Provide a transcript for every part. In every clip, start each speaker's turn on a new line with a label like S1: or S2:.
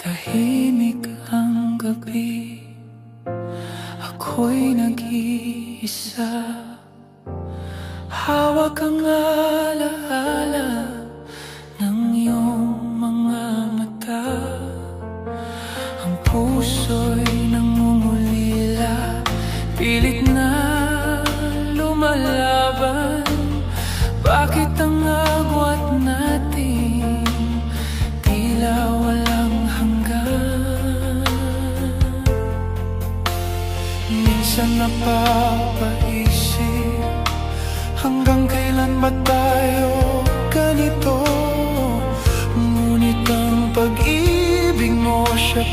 S1: Tahimik ang gabi Ako'y nag-iisa Hawak ang alaala -ala.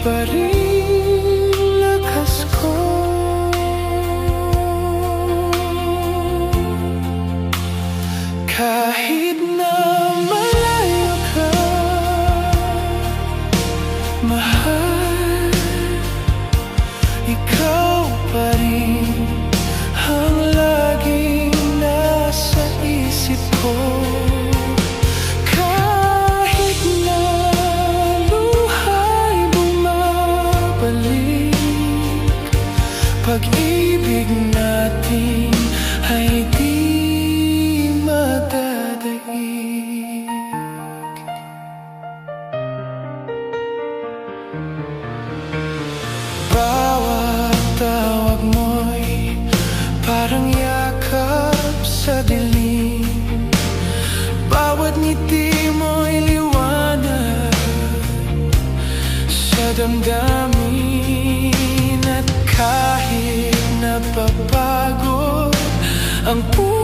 S1: But sa dilim. Bawat ngiti mo'y liwanag Sa damdamin. At kahit napapagod Ang puso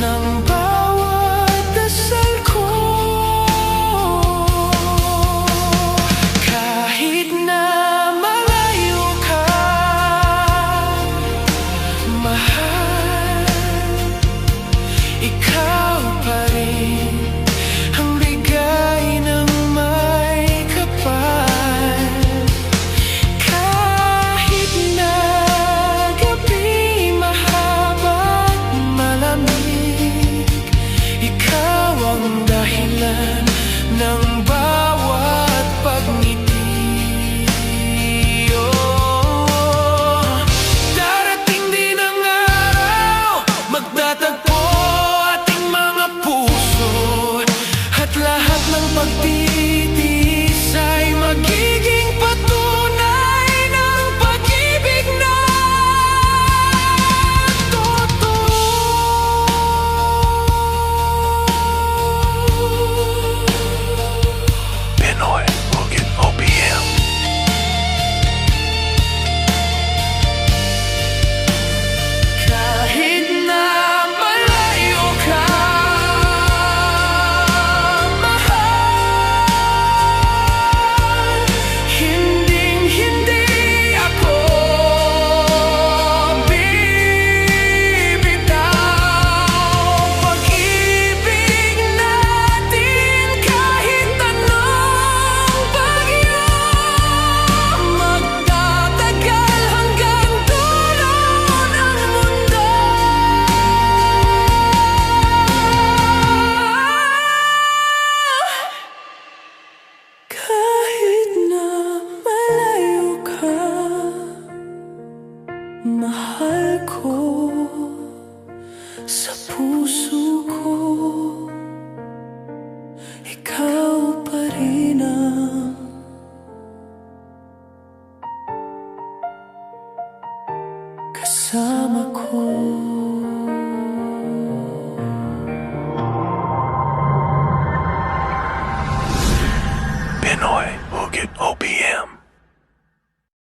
S1: 能不 Mahal ko sa puso ko Ikaw pa rin ang kasama ko